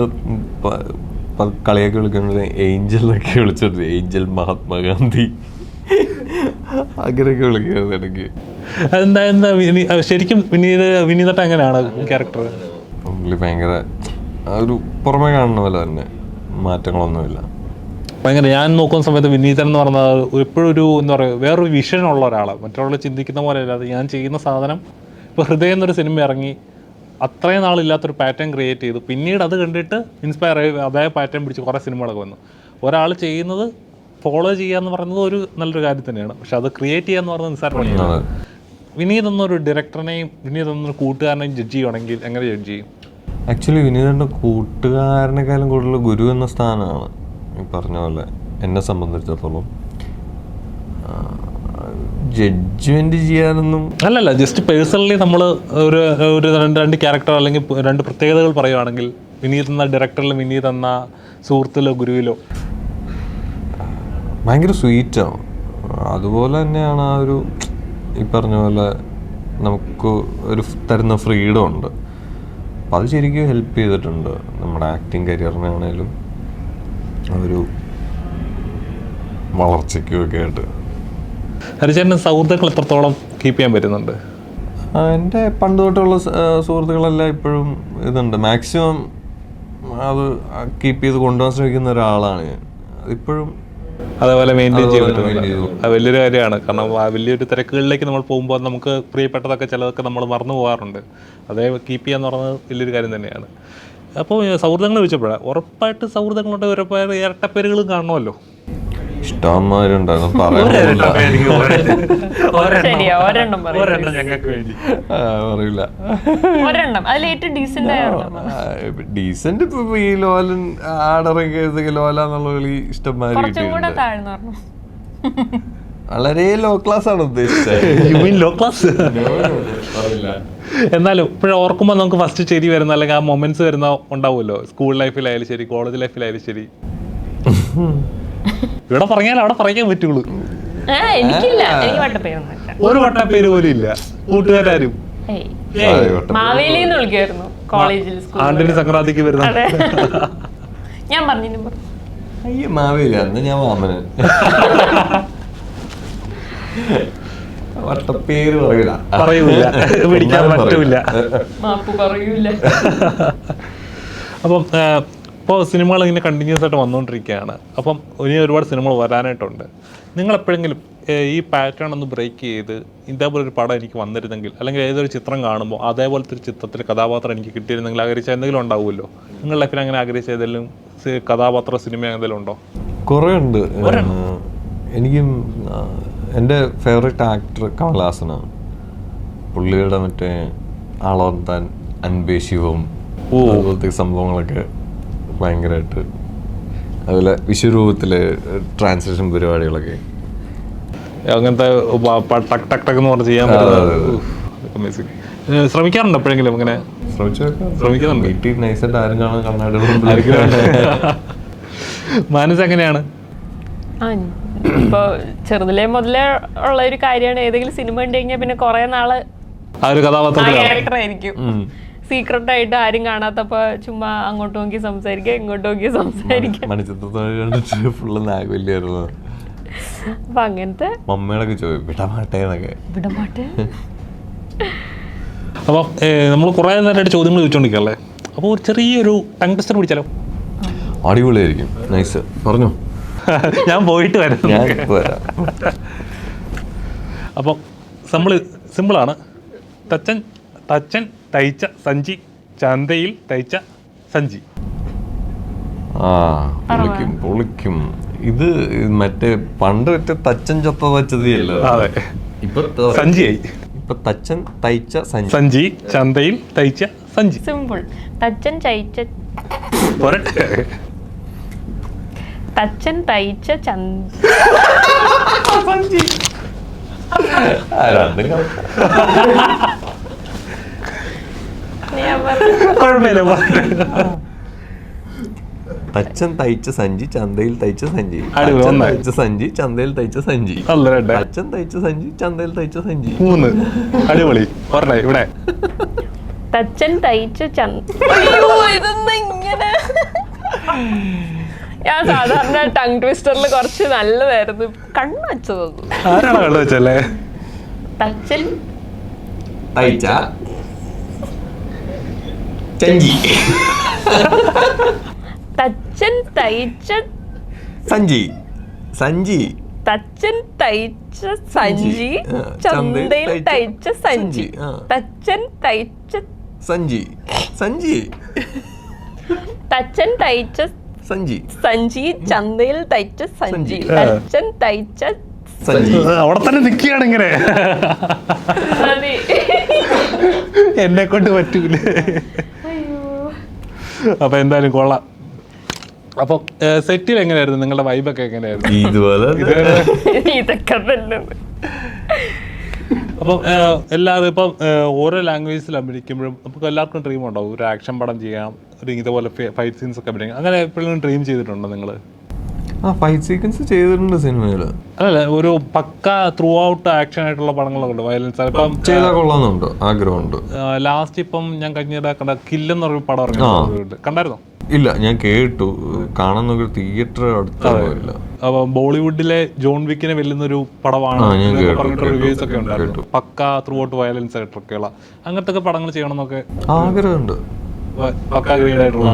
കളിയൊക്കെ വിളിക്കുന്നത് ഏഞ്ചൽ എന്നൊക്കെ വിളിച്ചത് ഏഞ്ചൽ മഹാത്മാഗാന്ധി. അങ്ങനെയൊക്കെ വിളിക്കുന്നത് എനിക്ക്. എന്താ എന്താ ശരിക്കും വിനീത് വിനീതട്ട് അങ്ങനെയാണ് ക്യാരക്ടർ പുള്ളി ഭയങ്കര ഒരു പുറമെ കാണുന്ന പോലെ തന്നെ. മാറ്റങ്ങളൊന്നുമില്ല. ഭയങ്കര ഞാൻ നോക്കുന്ന സമയത്ത് വിനീതൻ എന്ന് പറഞ്ഞാൽ എപ്പോഴും ഒരു എന്താ പറയുക വേറൊരു വിഷൻ ഉള്ള ഒരാളാണ് മറ്റുള്ള ചിന്തിക്കുന്ന പോലെ അല്ലാതെ ഞാൻ ചെയ്യുന്ന സാധനം ഇപ്പോൾ ഹൃദയം എന്നൊരു സിനിമ ഇറങ്ങി. അത്രയും നാളില്ലാത്തൊരു പാറ്റേൺ ക്രിയേറ്റ് ചെയ്തു. പിന്നീട് അത് കണ്ടിട്ട് ഇൻസ്പയർ ആയി അതേ പാറ്റേൺ പിടിച്ച് കുറേ സിനിമകളൊക്കെ വന്നു. ഒരാൾ ചെയ്യുന്നത് ഫോളോ ചെയ്യുക എന്ന് പറയുന്നത് ഒരു നല്ലൊരു കാര്യം തന്നെയാണ്. പക്ഷെ അത് ക്രിയേറ്റ് ചെയ്യുക എന്ന് പറയുന്നത് നിസ്സാര പണിയാണ്. വിനീത് എന്നൊരു ഡയറക്ടറിനെയും വിനീത് എന്നൊരു കൂട്ടുകാരനെയും ജഡ്ജ് ചെയ്യുവാണെങ്കിൽ എങ്ങനെ ജഡ്ജ് ചെയ്യും? ആക്ച്വലി വിനീതന്റെ കൂട്ടുകാരനെക്കാളും കൂടുതൽ ഗുരു എന്ന സ്ഥാനമാണ് ഈ പറഞ്ഞ പോലെ എന്നെ സംബന്ധിച്ചിടത്തോളം. ജഡ്ജ്മെന്റ് ചെയ്യാനൊന്നും അല്ലല്ല ജസ്റ്റ് പേഴ്സണലി നമ്മൾ ഒരു ഒരു രണ്ട് രണ്ട് ക്യാരക്ടർ അല്ലെങ്കിൽ രണ്ട് പ്രത്യേകതകൾ പറയുവാണെങ്കിൽ വിനീത് എന്ന ഡയറക്ടറിൽ വിനീത് എന്ന സുഹൃത്തിലോ ഗുരുവിലോ ഭയങ്കര സ്വീറ്റാണ് അതുപോലെ തന്നെയാണ് ആ ഒരു ഈ പറഞ്ഞ പോലെ നമുക്ക് ഒരു തരുന്ന ഫ്രീഡം ഉണ്ട്. അപ്പം അത് ശരിക്കും ഹെൽപ്പ് ചെയ്തിട്ടുണ്ട് നമ്മുടെ ആക്ടിങ് കരിയറിനാണേലും ഒരു വളർച്ചയ്ക്കും ഒക്കെ ആയിട്ട്. ഹരിചേട്ടന് സൗഹൃദങ്ങൾ എത്രത്തോളം കീപ്പ് ചെയ്യാൻ പറ്റുന്നുണ്ട്? എന്റെ പണ്ട് തൊട്ടുള്ള സുഹൃത്തുക്കളെല്ലാം ഇപ്പോഴും ഇതുണ്ട്. മാക്സിമം അത് കീപ്പ് ചെയ്ത് കൊണ്ടുപോകാൻ ശ്രമിക്കുന്ന ഒരാളാണ് ഞാൻ. ഇപ്പോഴും അതേപോലെ മെയിന്റെയിൻ ചെയ്യാൻ. അത് വലിയൊരു കാര്യമാണ്. കാരണം ആ വലിയൊരു തിരക്കുകളിലേക്ക് നമ്മൾ പോകുമ്പോൾ നമുക്ക് പ്രിയപ്പെട്ടതൊക്കെ ചിലതൊക്കെ നമ്മൾ മറന്നു പോകാറുണ്ട്. അതേ കീപ്പ് ചെയ്യാന്ന് പറഞ്ഞത് വലിയൊരു കാര്യം തന്നെയാണ്. അപ്പോൾ സൗഹൃദങ്ങൾ വെച്ചപ്പോഴാണ് ഉറപ്പായിട്ട് സൗഹൃദങ്ങളുടെ ഒരു ഇരട്ടപ്പേരുകളും കാണണമല്ലോ. ആ, പറയില്ല ഡീസെന്റ് ഇപ്പൊ ഈ ലോലൻ ആടറൊക്കെ ലോല എന്നുള്ള വിളി ഇഷ്ടംമാരി വളരെ ലോ ക്ലാസ് ആണ് ഉദ്ദേശിച്ചത്. ലോ ക്ലാസ് എന്നാലും ഇപ്പോഴും ഓർക്കുമ്പോൾ നമുക്ക് ഫസ്റ്റ് ശരി വരുന്ന അല്ലെങ്കിൽ ആ മൊമെന്റ്സ് വരുന്ന ഉണ്ടാവുമല്ലോ. സ്കൂൾ ലൈഫിലായാലും ശരി കോളേജ് ലൈഫിലായാലും ശരി. ഇവിടെ പറഞ്ഞാൽ അവിടെ പറയാൻ പറ്റുള്ളൂ. എനിക്കില്ല. എനിക്ക് വട്ടപ്പേരൊന്നും ഇല്ല. ഒരു വട്ടപ്പേര് പോലും ഇല്ല. കൂട്ടുകാരും. മാവേലി എന്ന് വിളിക്കുമായിരുന്നു കോളേജിൽ ആണ്ടിന് സംക്രാന്തിക്ക് വരുന്ന ഞാൻ പറഞ്ഞു അയ്യോ മാവേലി അന്ന് ഞാൻ വാമനൻ. വട്ടപ്പേര് പറയൂല. പറയൂല. പിടിക്കാൻ എന്നാലും പറ്റൂല. മാപ്പ് പറയൂല. അപ്പം ഇപ്പോൾ സിനിമകൾ ഇങ്ങനെ കണ്ടിന്യൂസ് ആയിട്ട് വന്നുകൊണ്ടിരിക്കുകയാണ് അപ്പം ഇനി ഒരുപാട് സിനിമകൾ വരാനായിട്ടുണ്ട്. നിങ്ങൾ എപ്പോഴെങ്കിലും ഈ പാറ്റേൺ ഒന്ന് ബ്രേക്ക് ചെയ്ത് ഇതേപോലെ ഒരു പടം എനിക്ക് വന്നിരുന്നെങ്കിൽ അല്ലെങ്കിൽ ഏതൊരു ചിത്രം കാണുമ്പോൾ അതേപോലത്തെ ഒരു ചിത്രത്തിൽ കഥാപാത്രം എനിക്ക് കിട്ടിയിരുന്നെങ്കിൽ ആഗ്രഹിച്ച എന്തെങ്കിലും ഉണ്ടാവുമല്ലോ? നിങ്ങളുടെ ലൈഫിൽ അങ്ങനെ ആഗ്രഹിച്ച ഏതെങ്കിലും കഥാപാത്ര സിനിമ എന്തെങ്കിലും ഉണ്ടോ? കുറേ ഉണ്ട് എനിക്കും എന്റെ ഫേവറേറ്റ് ആക്ടർ കമൽഹാസനാണ്. പുള്ളിയുടെ മറ്റേ ആളോന്താൻ അൻപേശിവവും അതുപോലത്തെ സംഭവങ്ങളൊക്കെ ഭയങ്കരമായിട്ട് അതുപോലെ വിശ്വരൂപത്തിലെ ട്രാൻസ്ലേഷൻ പരിപാടികളൊക്കെ. അങ്ങനത്തെ ടക് ടക് ടക്ക് ടക്ക് ടക്ക് എന്ന് പറഞ്ഞ് ചെയ്യാൻ ശ്രമിക്കാറുണ്ട് പറ്റുന്നത് എപ്പോഴെങ്കിലും അങ്ങനെ. വീട്ടിൽ നൈസായിട്ട് ആരും കാണാൻ കണ്ണാടി മാനസ് എങ്ങനെയാണ്? ആ ഇപ്പൊ ചെറുതിലേ മുതലേ ഉള്ള ഒരു കാര്യമാണ്. ഏതെങ്കിലും സിനിമ ഉണ്ടെങ്കിൽ പിന്നെ കുറേ നാൾ ആ ഒരു കഥാപാത്രം ക്യാരക്ടർ ആയിരിക്കും സീക്രട്ട് ആയിട്ട് ആരും കാണാത്തപ്പോ ചുമ്മാ അങ്ങോട്ട് നോക്കി സംസാരിക്കുക ഇങ്ങോട്ട് നോക്കി സംസാരിക്കുക. മണിച്ചിത്രത്തോടെ കണ്ടിട്ട് ഫുള്ള് നാഗവല്യായിരുന്നു അപ്പൊ അങ്ങനത്തെ മമ്മയോടൊക്കെ ചോദിക്കും വിടമാട്ട് അപ്പം നമ്മൾ കുറേ നേരമായിട്ട് ചോദ്യങ്ങൾ ചോദിച്ചുകൊണ്ടിരിക്കുകയല്ലേ അപ്പോൾ ഒരു ചെറിയൊരു ടങ് ടെസ്റ്റർ പിടിച്ചാലോ? അടിപൊളിയായിരിക്കും. നൈസ് പറഞ്ഞോ? ഞാൻ പോയിട്ട് വരാം ഞാൻ ഇപ്പൊ വരാം. അപ്പം സിമ്പിൾ സിമ്പിളാണ് തച്ചൻ തച്ചൻ തയ്ച്ച സഞ്ചി ചന്തയിൽ തയ്ച്ച സഞ്ചി. ആ പൊളിക്കും പൊളിക്കും. ഇത് മറ്റേ പണ്ട് മറ്റേ തച്ചൻ ചത്ത തച്ചതിയല്ലോ? അതെ. ഇപ്പൊ സഞ്ചിയായി. ഇപ്പൊ തച്ചൻ തയ്ച്ച സഞ്ചി. സഞ്ചി ചന്തയിൽ തയ്ച്ച സഞ്ചി. സിമ്പിൾ തച്ചൻ ചയിച്ച പോരട്ടെ തച്ചൻ തയ്ച്ച ചന്ത സഞ്ചി രണ്ടും. കുഴപ്പമില്ല. തച്ചൻ തയ്ച്ച സഞ്ചി ചന്തയിൽ തയ്ച്ച സഞ്ചി. തയ്ച്ച സഞ്ചി ചന്തയിൽ തയ്ച്ച സഞ്ചി. അച്ഛൻ തയ്ച്ച സഞ്ചി ചന്തയിൽ തയ്ച്ച സഞ്ചി. മൂന്ന്. അടിപൊളി. ഇവിടെ. തച്ചൻ തയ്ച്ച ചന്ത. ഇങ്ങനെ? ഞാൻ സാധാരണ ടങ് ട്വിസ്റ്ററിൽ കുറച്ച് നല്ലതായിരുന്നു. കണ്ണു വെച്ചു തോന്നുന്നു ആരാണ് കണ്ടു വെച്ചല്ലേ തച്ചൻ. തയ്ച്ച. ചഞ്ചി തച്ചൻ തയ്ച്ച സഞ്ചി. സഞ്ചി. തച്ചൻ തയ്ച്ച സഞ്ചി. ചന്തയിൽ തയ്ച്ച സഞ്ചി. തച്ചൻ തയ്ച്ച സഞ്ചി. സഞ്ചി. തച്ചൻ തയ്ച്ച സഞ്ചി. സഞ്ചി ചന്തയിൽ തയ്ച്ച സഞ്ചി. തച്ചൻ തയ്ച്ച സഞ്ചി. അവിടെ തന്നെ നിൽക്കുകയാണ് ഇങ്ങനെ. എന്നെ കൊണ്ട് പറ്റൂല. അയ്യോ അപ്പൊ എന്തായാലും കൊള്ളാം. അപ്പൊ സെറ്റിൽ എങ്ങനെയായിരുന്നു? നിങ്ങളുടെ വൈബൊക്കെ എങ്ങനെയായിരുന്നു? ഇതുപോലെ ഇതൊക്കെ തന്നെ അപ്പം എല്ലാവരും ഇപ്പം ഓരോ ലാംഗ്വേജിൽ അഭിനയിക്കുമ്പോഴും നമുക്ക് എല്ലാവർക്കും ഡ്രീം ഉണ്ടാവും ഒരു ആക്ഷൻ പടം ചെയ്യാം ഒരു ഇതുപോലെ ഫൈറ്റ് സീൻസ് ഒക്കെ അഭിനയിക്കാം. അങ്ങനെ എപ്പോഴും ഡ്രീം ചെയ്തിട്ടുണ്ടോ നിങ്ങൾ ആ ഫൈറ്റ് സീക്വൻസ് ചെയ്തിട്ടുണ്ട് സിനിമയിൽ അല്ല ഒരു പക്ക ത്രൂ ഔട്ട് ആക്ഷൻ ആയിട്ടുള്ള പടങ്ങളൊക്കെ ഉണ്ട്. വയലൻസ് ഇപ്പം ചെയ്താൽ കൊള്ളാന്നുണ്ട് ആഗ്രഹമുണ്ട്. ലാസ്റ്റ് ഇപ്പം ഞാൻ കഴിഞ്ഞ കണ്ട കില്ലെന്ന് പറഞ്ഞ പടം ഇറങ്ങി. കണ്ടായിരുന്നോ? ഇല്ല ഞാൻ കേട്ടു. കാണുന്ന തിയേറ്റർ അടുത്തില്ല അപ്പൊ ബോളിവുഡിലെ ജോൺ വിക്കിനെ വെല്ലുന്ന ഒരു പടമാണ് പറഞ്ഞിട്ട് റിവ്യൂസ് ഒക്കെ ഉണ്ടായിരുന്നു. പക്ക ത്രൂ ഔട്ട് വയലൻസ് ആയിട്ടൊക്കെയുള്ള. അങ്ങനത്തെ ഒക്കെ പടങ്ങൾ ചെയ്യണം എന്നൊക്കെ ആഗ്രഹമുണ്ട്. പക്ക ഗ്രീഡ് ആയിട്ടുള്ള.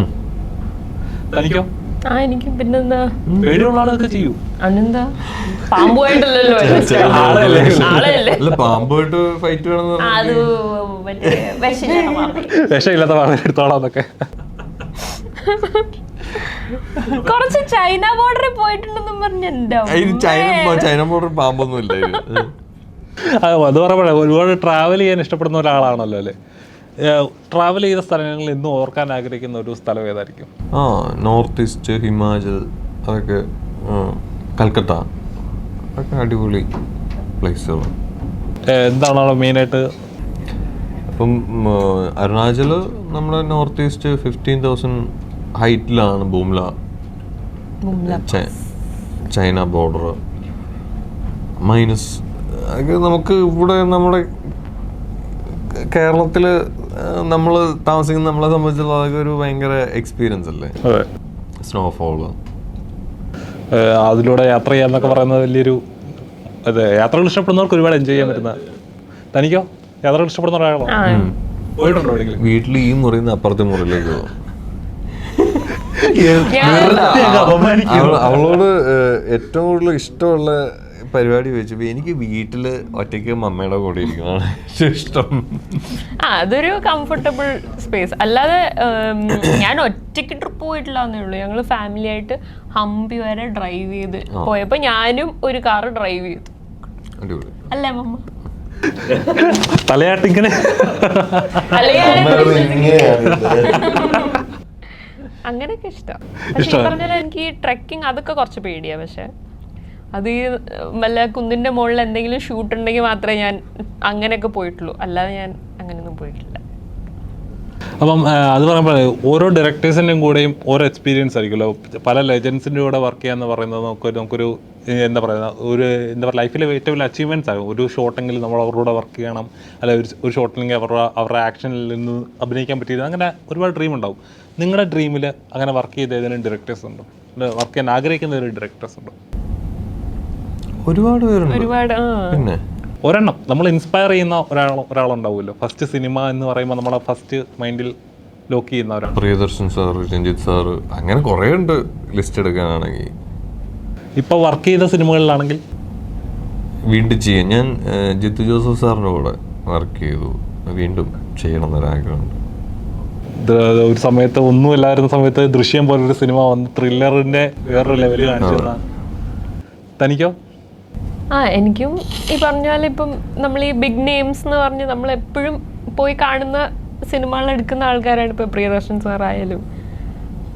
തനിക്കോ? ആ എനിക്ക് പിന്നെന്താ? പേടിയുള്ള ആളൊക്കെ ചെയ്യൂ. പാമ്പുമായിട്ടല്ലല്ലോ അല്ല പാമ്പുമായിട്ട് ഫൈറ്റ് അത് വിഷമില്ലാത്ത എടുത്തോളാം കുറച്ച് ചൈന ബോർഡറിൽ പോയിട്ടുണ്ടെന്നും പറഞ്ഞെന്താ ചൈന ചൈന ബോർഡർ പാമ്പൊന്നും ഇല്ല അത് പറയുമ്പോഴേ ഒരുപാട് ട്രാവൽ ചെയ്യാൻ ഇഷ്ടപ്പെടുന്ന ഒരാളാണല്ലോ അല്ലേ? ട്രാവൽ ചെയ്ത സ്ഥലങ്ങളിൽ ഇന്നും ഓർക്കാൻ ആഗ്രഹിക്കുന്ന ഒരു സ്ഥലം ഏതായിരിക്കും? ആ നോർത്ത് ഈസ്റ്റ് ഹിമാചൽ അതൊക്കെ കൽക്കട്ട. അതൊക്കെ അടിപൊളി പ്ലേസുകൾ എന്താണ് മെയിനായിട്ട് അപ്പം അരുണാചൽ നമ്മുടെ നോർത്ത് ഈസ്റ്റ് ഫിഫ്റ്റീൻ തൗസൻഡ് ഹൈറ്റിലാണ് ബൂംല ചൈന ബോർഡർ മൈനസ് അതൊക്കെ നമുക്ക് ഇവിടെ നമ്മുടെ കേരളത്തിൽ നമ്മൾ താമസിക്കുന്ന നമ്മളെ സംബന്ധിച്ചുള്ള അതൊക്കെ ഒരു ഭയങ്കര എക്സ്പീരിയൻസ് അല്ലേ? അതെ. ഏഹ് അതിലൂടെ യാത്ര ചെയ്യാന്നൊക്കെ പറയുന്നത് വലിയൊരു അതെ യാത്രകൾ ഇഷ്ടപ്പെടുന്നവർക്ക് ഒരുപാട് എൻജോയ് ചെയ്യാൻ പറ്റുന്ന. തനിക്കോ? യാത്രകൾ ഇഷ്ടപ്പെടുന്ന ഒരാളോ? പോയിട്ടുണ്ടോ എവിടെയെങ്കിലും? വീട്ടിൽ ഈ മുറിന്ന് അപ്പുറത്തെ മുറിയിലേക്ക് പോകും അവളോട് ഏറ്റവും കൂടുതൽ ഇഷ്ടമുള്ള പരിപാടി വെച്ചപ്പോ എനിക്ക് വീട്ടിൽ ഒറ്റയ്ക്ക് മമ്മയുടെ കൂടെ ഇരിക്കുന്നതാണ് ഇഷ്ടം. ആ അതൊരു കംഫർട്ടബിൾ സ്പേസ് അല്ലാതെ ഞാൻ ഒറ്റയ്ക്ക് ട്രിപ്പ് പോയിട്ടില്ല എന്നേ ഉള്ളൂ. ഞങ്ങൾ ഫാമിലി ആയിട്ട് ഹംപി വരെ ഡ്രൈവ് ചെയ്ത് പോയപ്പോ ഞാനും ഒരു കാർ ഡ്രൈവ് ചെയ്തു. അല്ലേ മമ്മ? തലയാട്ടിങ്ങനെ അങ്ങനെയൊക്കെ ഇഷ്ടം. പക്ഷെ പറഞ്ഞാൽ എനിക്ക് ഈ ട്രെക്കിംഗ് അതൊക്കെ കുറച്ച് പേടിയാ. പക്ഷെ അത് ഈ വല്ല കുന്നിന്റെ മുകളിൽ എന്തെങ്കിലും ഷൂട്ട് ഉണ്ടെങ്കിൽ മാത്രമേ ഞാൻ അങ്ങനെയൊക്കെ പോയിട്ടുള്ളൂ. അല്ലാതെ ഞാൻ അങ്ങനെയൊന്നും പോയിട്ടില്ല. അപ്പം അത് പറയുമ്പോൾ ഓരോ ഡയറക്ടേഴ്സിന്റെയും കൂടെയും ഓരോ എക്സ്പീരിയൻസ് ആയിരിക്കുമല്ലോ. പല ലെജൻസിന്റെ കൂടെ വർക്ക് ചെയ്യാന്ന് പറയുന്നത് നമുക്ക് നമുക്കൊരു എന്താ പറയുക ഒരു എന്താ പറയുക ലൈഫിലെ ഏറ്റവും വലിയ അച്ചീവ്മെന്റ്സ് ആകും. ഒരു ഷോട്ടെങ്കിലും നമ്മൾ അവരുടെ കൂടെ വർക്ക് ചെയ്യണം. അല്ലെ ഒരു ഒരു ഷോട്ടിലെങ്കിൽ അവരുടെ അവരുടെ ആക്ഷനിൽ നിന്ന് അഭിനയിക്കാൻ പറ്റിയത്. അങ്ങനെ ഒരുപാട് ഡ്രീം ഉണ്ടാവും. നിങ്ങളുടെ ഡ്രീമിൽ അങ്ങനെ വർക്ക് ചെയ്ത ഏതെങ്കിലും ഡയറക്ടേഴ്സ് ഉണ്ടോ? വർക്ക് ചെയ്യാൻ ആഗ്രഹിക്കുന്ന ഒരു ഡയറക്ടേഴ്സ് ഉണ്ടോ? ഒരുപാട് പേരുണ്ട്. ഒരുപാട് ആ. പിന്നെ? ഒരെണ്ണം. നമ്മൾ ഇൻസ്പയർ ചെയ്യുന്ന ഒരാൾ ഒരാളുണ്ടാവുമല്ലോ. ഫസ്റ്റ് സിനിമ എന്ന് പറയുമ്പോൾ നമ്മളെ ഫസ്റ്റ് മൈൻഡിൽ ലോക്ക് ചെയ്യുന്ന ഒരാൾ. പ്രിയദർശൻ സാർ രഞ്ജിത്ത് സാർ അങ്ങനെ കുറേ ഉണ്ട് ലിസ്റ്റ് എടുക്കാനാണെങ്കിൽ ഇപ്പോൾ വർക്ക് ചെയ്ത സിനിമകളിലാണെങ്കിൽ? വീണ്ടും ചെയ്യാൻ ഞാൻ ഏഹ്, ജിത്തു ജോസഫ് സാറിന്റെ കൂടെ വർക്ക് ചെയ്തു. വീണ്ടും ചെയ്യണം എന്നൊരാഗ്രഹമുണ്ട് ഇത് ഒരു സമയത്ത് ഒന്നും ഇല്ലായിരുന്ന സമയത്ത് ദൃശ്യം പോലൊരു സിനിമ വന്ന് ത്രില്ലറിന്റെ വേറൊരു ലെവലിൽ കാണിച്ചു തന്ന. തനിക്കോ? ആ എനിക്കും ഈ പറഞ്ഞ പോലെ ഇപ്പം നമ്മൾ ഈ ബിഗ് നെയിംസ് എന്ന് പറഞ്ഞ് നമ്മൾ എപ്പോഴും പോയി കാണുന്ന സിനിമകൾ എടുക്കുന്ന ആൾക്കാരാണ് ഇപ്പോൾ പ്രിയദർശൻ സാർ ആയാലും.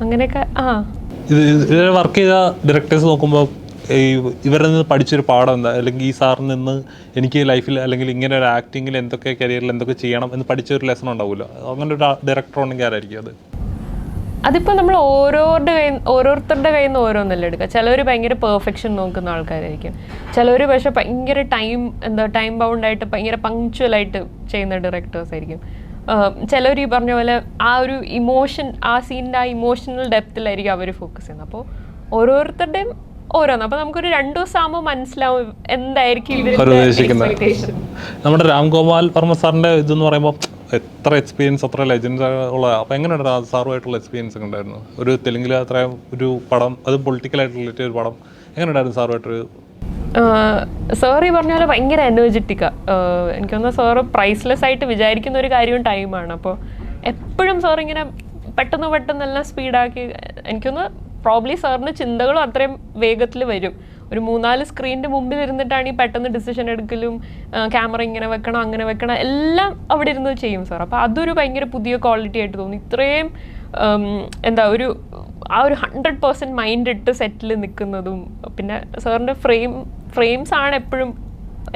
അങ്ങനെയൊക്കെ ആ. ഇത് വർക്ക് ചെയ്ത ഡയറക്ടേഴ്സ് നോക്കുമ്പോൾ ഇവരിൽ നിന്ന് പഠിച്ചൊരു പാഠം എന്താ? അല്ലെങ്കിൽ ഈ സാറിൽ നിന്ന് എനിക്ക് ലൈഫിൽ അല്ലെങ്കിൽ ഇങ്ങനെ ഒരു ആക്ടിങ്ങിൽ എന്തൊക്കെ കരിയറിൽ എന്തൊക്കെ ചെയ്യണം എന്ന് പഠിച്ച ഒരു ലെസൺ ഉണ്ടാവുമല്ലോ? അങ്ങനെ ഒരു ഡയറക്ടർ ഉണ്ടെങ്കിൽ ആരായിരിക്കും അത്? അതിപ്പോൾ നമ്മൾ ഓരോരുടെ കയ്യിൽ ഓരോരുത്തരുടെ കയ്യിൽ നിന്ന് ഓരോന്നല്ല എടുക്കുക? ചിലവർ ഭയങ്കര പെർഫെക്ഷൻ നോക്കുന്ന ആൾക്കാരായിരിക്കും. ചിലവർ പക്ഷെ ഭയങ്കര ടൈം എന്താ ടൈം ബൗണ്ട് ആയിട്ട് ഭയങ്കര പങ്ക്ച്വൽ ആയിട്ട് ചെയ്യുന്ന ഡയറക്ടേഴ്സ് ആയിരിക്കും. ചിലവർ ഈ പറഞ്ഞ പോലെ ആ ഒരു ഇമോഷൻ ആ സീനിന്റെ ആ ഇമോഷണൽ ഡെപ്തിലായിരിക്കും അവർ ഫോക്കസ് ചെയ്യുന്നത്. അപ്പോൾ ഓരോരുത്തരുടെയും ഓരോന്ന്. അപ്പോൾ നമുക്കൊരു രണ്ടു ദിവസം ആകുമ്പോൾ മനസ്സിലാവും എന്തായിരിക്കും നമ്മുടെ രാംഗോപാൽ വർമ്മ സാറിന്റെ ഇതെന്ന് പറയുമ്പോൾ എത്ര എക്സ്പീരിയൻസ് അത്ര ലെജൻഡ് ഉള്ള അപ്പോൾ എങ്ങനെയാണ് സാറുമായിട്ടുള്ള എക്സ്പീരിയൻസ് ഒക്കെ ഉണ്ടായിരുന്നു? ഒരു തെലുങ്കിൽ അത്ര ഒരു പടം അത് പൊളിറ്റിക്കലായിട്ട് റിലേറ്റഡ് ഒരു പടം എങ്ങനെയുണ്ടായിരുന്നു സാറുമായിട്ടൊരു? സാർ ഈ പറഞ്ഞ പോലെ ഭയങ്കര എനർജറ്റിക്ക എനിക്ക് തോന്നുന്നു സാറ് പ്രൈസ്ലെസ് ആയിട്ട് വിചാരിക്കുന്ന ഒരു കാര്യവും ടൈമാണ് അപ്പോൾ എപ്പോഴും സാർ ഇങ്ങനെ പെട്ടെന്ന് പെട്ടെന്ന് എല്ലാം സ്പീഡാക്കി എനിക്കൊന്ന് പ്രോബ്ലി സാറിന് ചിന്തകളും അത്രയും വേഗത്തിൽ വരും. ഒരു മൂന്നാൽ സ്ക്രീനിന്റെ മുമ്പിൽ ഇരുന്നിട്ടാണ് ഈ പെട്ടെന്ന് ഡിസിഷൻ എടുക്കലും ക്യാമറ ഇങ്ങനെ വെക്കണം അങ്ങനെ വെക്കണം എല്ലാം അവിടെ ഇരുന്ന് ചെയ്യും സാർ അപ്പോൾ അതൊരു ഭയങ്കര പുതിയ ക്വാളിറ്റി ആയിട്ട് തോന്നി. ഇത്രയും എന്താ ഒരു ആ ഒരു ഹൺഡ്രഡ് പേഴ്സന്റ് മൈൻഡ് ഇട്ട് സെറ്റിൽ നിൽക്കുന്നതും പിന്നെ സാറിന്റെ ഫ്രെയിം ഫ്രെയിംസ് ആണ് എപ്പോഴും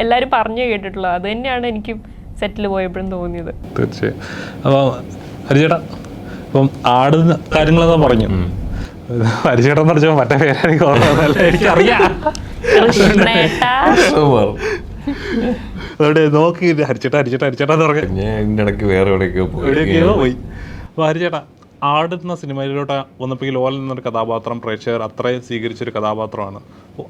എല്ലാവരും പറഞ്ഞു കേട്ടിട്ടുള്ളത്. അത് തന്നെയാണ് എനിക്ക് സെറ്റിൽ പോയപ്പോഴും തോന്നിയത്. തീർച്ചയായും. അപ്പോൾ ഹരിചേട്ടാ ഇപ്പം ആടുന്ന കാര്യങ്ങളെന്ന് പറഞ്ഞു? ഹരിചേട്ടൻ എന്ന് പറഞ്ഞാൽ മറ്റേ പേരെനിക്ക് ഓർമ്മ എനിക്കറിയാം. സൂപ്പർ. അവിടെ നോക്കി ഹരിച്ചേട്ടാ ഹരിച്ചേട്ടാ ഹരിച്ചേട്ടാ എന്ന് പറഞ്ഞു ഞാൻ ഇതിന്റെ ഇടയ്ക്ക് വേറെ എവിടെയൊക്കെയോ പോയി. എവിടെയൊക്കെയോ പോയി. അപ്പോൾ ഹരിചേട്ടാ ആടുന്ന സിനിമയിലോട്ട് വന്നപ്പോൾ ലോലൻ എന്നൊരു കഥാപാത്രം പ്രേക്ഷകർ അത്രയും സ്വീകരിച്ചൊരു കഥാപാത്രമാണ്.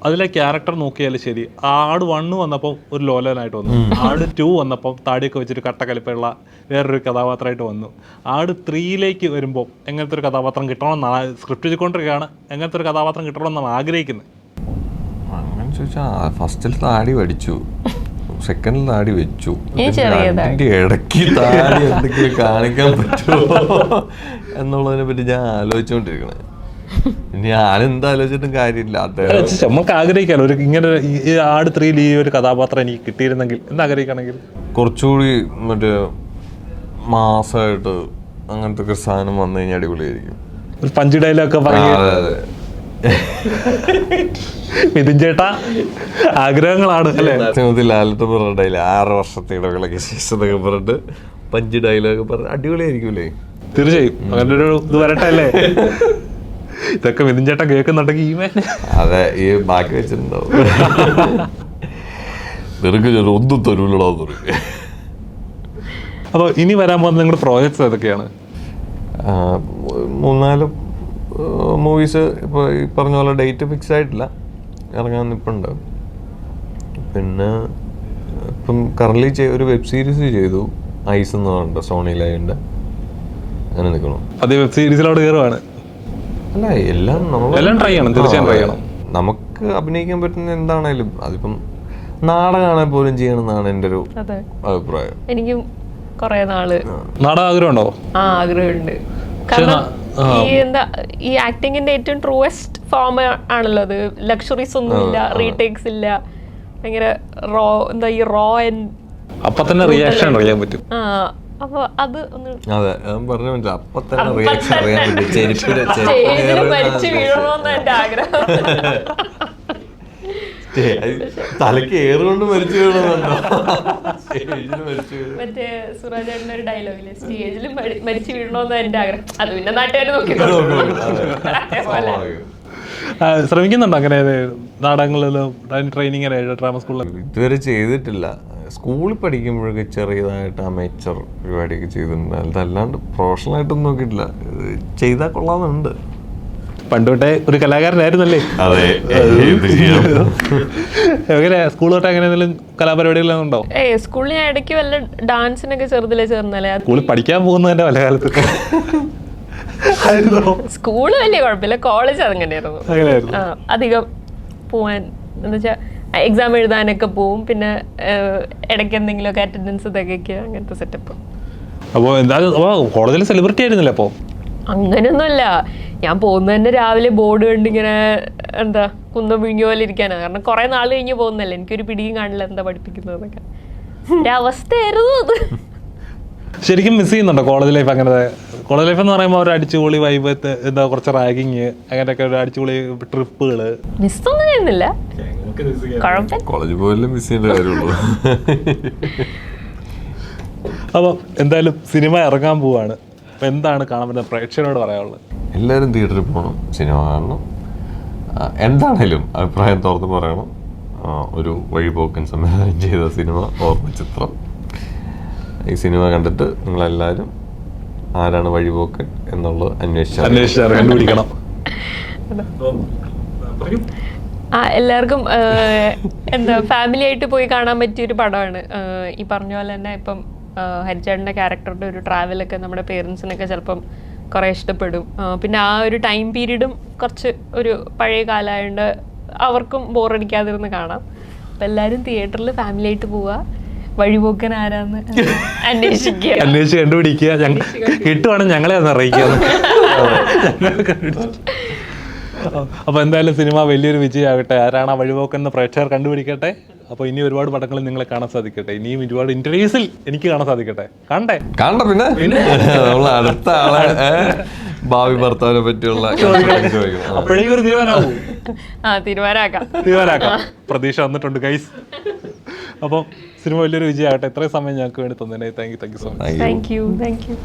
അതിലെ ക്യാരക്ടർ നോക്കിയാൽ ശരി. ആട് വണ്ണ് വന്നപ്പോൾ ഒരു ലോലനായിട്ട് വന്നു. ആട് ടു വന്നപ്പോൾ താടിയൊക്കെ വെച്ചിട്ട് കട്ടക്കലിപ്പുള്ള വേറൊരു കഥാപാത്രമായിട്ട് വന്നു. ആട് ത്രീയിലേക്ക് വരുമ്പോൾ എങ്ങനത്തെ ഒരു കഥാപാത്രം കിട്ടണമെന്നാണ് സ്ക്രിപ്റ്റ് ചെയ്തുകൊണ്ടിരിക്കുകയാണ് എങ്ങനത്തെ ഒരു കഥാപാത്രം കിട്ടണമെന്നാണ് ആഗ്രഹിക്കുന്നത്? അങ്ങനെ ചോദിച്ചാൽ ഫസ്റ്റിൽ താടി പഠിച്ചു സെക്കൻഡിൽ താടി വെച്ചു. അതിന്റെ ഇടയ്ക്ക് താടി എന്തെങ്കിലും കാണിക്കാൻ പറ്റുമോ? എന്നുള്ളതിനെ പറ്റി ഞാൻ ആലോചിച്ചുകൊണ്ടിരിക്കണേ ഇനി ഞാനെന്താ ആലോചിച്ചിട്ടും കാര്യമില്ല. അദ്ദേഹം നമുക്ക് ആഗ്രഹിക്കാലോ? ഒരു ഇങ്ങനെ ഈ ആട് ത്രീയിൽ ഈ ഒരു കഥാപാത്രം എനിക്ക് കിട്ടിയിരുന്നെങ്കിൽ എന്ന് ആഗ്രഹിക്കുകയാണെങ്കിൽ കുറച്ചുകൂടി മറ്റേ മാസമായിട്ട് അങ്ങനത്തെ ഒക്കെ സാധനം വന്നു കഴിഞ്ഞാൽ അടിപൊളിയായിരിക്കും. ഒരു പഞ്ച് ഡയലോഗ് ഒക്കെ അതെ. മിഥുൻ ചേട്ടാ ആഗ്രഹങ്ങളാണ് അല്ലേ? ലാലത്ത് ആറ് വർഷത്തെ ഇടവേളയ്ക്ക് ശേഷം എന്നൊക്കെ പറഞ്ഞിട്ട് പഞ്ച് ഡയലോഗ് പറഞ്ഞ് അടിപൊളിയായിരിക്കൂലേ? തീർച്ചയായും. അങ്ങനെ ഒരു ഇത് വരട്ടെ അല്ലേ? ഇതൊക്കെ മിഥുൻ ചേട്ടൻ കേൾക്കുന്നുണ്ടെങ്കിൽ ഈ മേനെ അതെ ഈ ബാക്കി വെച്ചിട്ടുണ്ടാവും. നിനക്ക് ഞാൻ ഒന്നും തരൂലടാന്ന് പറയും. അപ്പോൾ ഇനി വരാൻ പോകുന്ന നിങ്ങളുടെ പ്രോജക്ട്സ് ഏതൊക്കെയാണ്? മൂന്നാൽ മൂവീസ് ഇപ്പോൾ ഈ പറഞ്ഞ പോലെ ഡേറ്റ് ഫിക്സ് ആയിട്ടില്ല. ഇറങ്ങാൻ നിൽപ്പുണ്ട് പിന്നെ ഇപ്പം കറൻലി ഒരു വെബ് സീരീസ് ചെയ്തു. ഐസ് എന്ന് പറഞ്ഞിട്ട് സോണി ലൈവിന്റെ അങ്ങനെ നിൽക്കണം അത് വെബ് സീരീസിലോട് കയറുവാണ് അല്ല എല്ലാം നമ്മൾ എല്ലാം ട്രൈ ചെയ്യണം, തീർച്ചയായും ട്രൈ ചെയ്യണം. നമുക്ക് അഭിനയിക്കാൻ പറ്റുന്ന എന്താണേലും അതിപ്പം നാടകമാണെങ്കിൽ പോലും ചെയ്യണമെന്നാണ് എന്റെ ഒരു അഭിപ്രായം. എനിക്കും കുറെ നാൾ. നാടക ആഗ്രഹമുണ്ടോ ആ ആഗ്രഹമുണ്ട്. കാരണം ഈ എന്താ ഈ ആക്ടിങ്ങിന്റെ ഏറ്റവും ട്രൂവസ്റ്റ് ഫോം ആണല്ലോ അത് ലക്ഷറീസ് ഒന്നും ഇല്ല റീടേക്സ് ഇല്ല. ഭയങ്കര റോ എന്താ ഈ റോ ആൻഡ് അപ്പൊ തന്നെ റിയാക്ഷൻ അറിയാൻ പറ്റും. ആ അപ്പൊ അത് ഒന്ന് അതെ ഞാൻ പറഞ്ഞ മനസ്സിലായി. അപ്പൊ തന്നെ റിയാക്ഷൻ അറിയാൻ പറ്റും. ചെരുപ്പിന് സ്റ്റേജിൽ മരിച്ചു വീഴണമെന്ന് എന്റെ ആഗ്രഹം. തലക്ക് ഏറുകൊണ്ട് മരിച്ചു വീഴുന്നുണ്ടോ. മറ്റേ ഒരു ഡയലോഗിൽ സ്റ്റേജിൽ മരിച്ചു എന്റെ ആഗ്രഹം. അത് പിന്നെ നാട്ടുകാർ നോക്കി ശ്രമിക്കുന്നുണ്ടോ അങ്ങനെ നാടകങ്ങളിലും ട്രെയിനിങ് ഡ്രാമ സ്കൂളിൽ ഇതുവരെ ചെയ്തിട്ടില്ല. സ്കൂളിൽ പഠിക്കുമ്പോഴൊക്കെ ചെറിയതായിട്ട് അമേച്ചർ പരിപാടിയൊക്കെ ചെയ്തിട്ടുണ്ട്. അതല്ലാണ്ട് പ്രൊഫഷണൽ ആയിട്ടൊന്നും നോക്കിയിട്ടില്ല. ചെയ്താൽ കൊള്ളാമെന്നുണ്ട്. പണ്ട് തൊട്ടേ ഒരു കലാകാരനായിരുന്നല്ലേ? അതെ എങ്ങനെ സ്കൂൾ തൊട്ട് അങ്ങനെ എന്തെങ്കിലും കലാപരിപാടികളൊന്നും ഉണ്ടോ? ഏ സ്കൂളിൽ ഞാൻ ഇടയ്ക്ക് വല്ല ഡാൻസിനൊക്കെ ചെറുതിലെ ചേർന്നല്ലേ? സ്കൂളിൽ പഠിക്കാൻ പോകുന്നതിന്റെ പല കാലത്ത്? സ്കൂൾ വലിയ കുഴപ്പമില്ല കോളേജ് അതങ്ങനെയായിരുന്നു. അങ്ങനെയായിരുന്നു. അധികം പോവാൻ എന്നുവെച്ചാൽ എക്സാം എഴുതാനൊക്കെ പോവും പിന്നെ ഇടയ്ക്ക് എന്തെങ്കിലുമൊക്കെ അറ്റൻഡൻസ് തികയ്ക്കുക അങ്ങനത്തെ സെറ്റപ്പ് അപ്പോൾ എന്താ കോളേജിൽ സെലിബ്രിറ്റി ആയിരുന്നില്ല അപ്പോൾ അങ്ങനെയൊന്നുമല്ല. ഞാൻ പോകുന്നത് തന്നെ രാവിലെ ബോർഡ് കണ്ട് ഇങ്ങനെ എന്താ കുന്തം വിഴിഞ്ഞ പോലെ ഇരിക്കാനാണ് കാരണം കുറെ നാൾ കഴിഞ്ഞ് പോകുന്നല്ലേ എനിക്കൊരു പിടിയും കാണില്ല എന്താ പഠിപ്പിക്കുന്നതൊക്കെ എന്റെ അവസ്ഥയായിരുന്നു അത്. ശരിക്കും മിസ് ചെയ്യുന്നുണ്ടോ കോളേജ് ലൈഫ് അങ്ങനത്തെ? കോളേജ് ലൈഫ് എന്ന് പറയുമ്പോൾ ഒരു അടിച്ചുപൊളി വൈബ് എന്താ കുറച്ച് റാഗിങ് അങ്ങനെയൊക്കെ ഒരു അടിച്ചുപൊളി ട്രിപ്പുകൾ മിസ്സൊന്നും ചെയ്യുന്നില്ല. കോളേജ് പോലും മിസ് ചെയ്യേണ്ട കാര്യമുള്ളൂ. അപ്പം എന്തായാലും സിനിമ ഇറങ്ങാൻ പോവാണ്. അപ്പോൾ എന്താണ് കാണാൻ പറ്റുന്ന പ്രേക്ഷകരോട് പറയാനുള്ളത്. എല്ലാവരും തിയേറ്ററിൽ പോകണം സിനിമ കാണണം. എന്താണേലും അഭിപ്രായം തുറന്ന് പറയണം. ഒരു വഴിപോക്കൻ സംവിധാനം ചെയ്ത സിനിമ ഓർമ്മ ചിത്രം. ഈ സിനിമ കണ്ടിട്ട് നിങ്ങളെല്ലാവരും ആരാണ് വഴിപോക്കൻ എന്നുള്ളത് അന്വേഷിച്ചാൽ അന്വേഷിച്ച് കണ്ടുപിടിക്കണം. ആ എല്ലാവർക്കും എന്താ ഫാമിലി ആയിട്ട് പോയി കാണാൻ പറ്റിയ ഒരു പടമാണ്. ഈ പറഞ്ഞ പോലെ തന്നെ ഇപ്പം ഹരിചേട്ടന്റെ ക്യാരക്ടറുടെ ഒരു ട്രാവലൊക്കെ നമ്മുടെ പേരൻസിനൊക്കെ ചിലപ്പം കുറേ ഇഷ്ടപ്പെടും. പിന്നെ ആ ഒരു ടൈം പീരീഡും കുറച്ച് ഒരു പഴയ കാലമായതുകൊണ്ട് അവർക്കും ബോറടിക്കാതിരുന്ന് കാണാം. അപ്പം എല്ലാവരും തിയേറ്ററിൽ ഫാമിലി ആയിട്ട് പോവുക വഴിപോക്കൻ ആരാന്ന് അന്വേഷിക്കുക. അന്വേഷിച്ച് കണ്ടുപിടിക്കുക. കിട്ടുവാണെങ്കിൽ ഞങ്ങളെ ഒന്ന് അറിയിക്കുക. അപ്പോൾ എന്തായാലും സിനിമ വലിയൊരു വിജയമാകട്ടെ. ആരാണ് ആ വഴിപോക്കെന്ന് പ്രേക്ഷകർ കണ്ടുപിടിക്കട്ടെ? അപ്പോൾ ഇനി ഒരുപാട് പടങ്ങളിൽ നിങ്ങളെ കാണാൻ സാധിക്കട്ടെ. ഇനിയും ഒരുപാട് ഇന്റർവ്യൂസിൽ എനിക്ക് കാണാൻ സാധിക്കട്ടെ. കണ്ടേ കണ്ട പിന്നെ? നമ്മൾ അടുത്ത ആളെ ഭാവി ഭർത്താവിനെ പറ്റിയുള്ള. അപ്പോഴേക്കും ഒരു തീരുമാനമാവും. തീരുമാനമാക്കാം. പ്രതീക്ഷ വന്നിട്ടുണ്ട് ഗൈസ് അപ്പോൾ സിനിമ വലിയൊരു വിജയമാകട്ടെ. എത്ര സമയം ഞങ്ങൾക്ക് വേണ്ടി തന്നതിനെ thank you thank you so much. Thank you thank you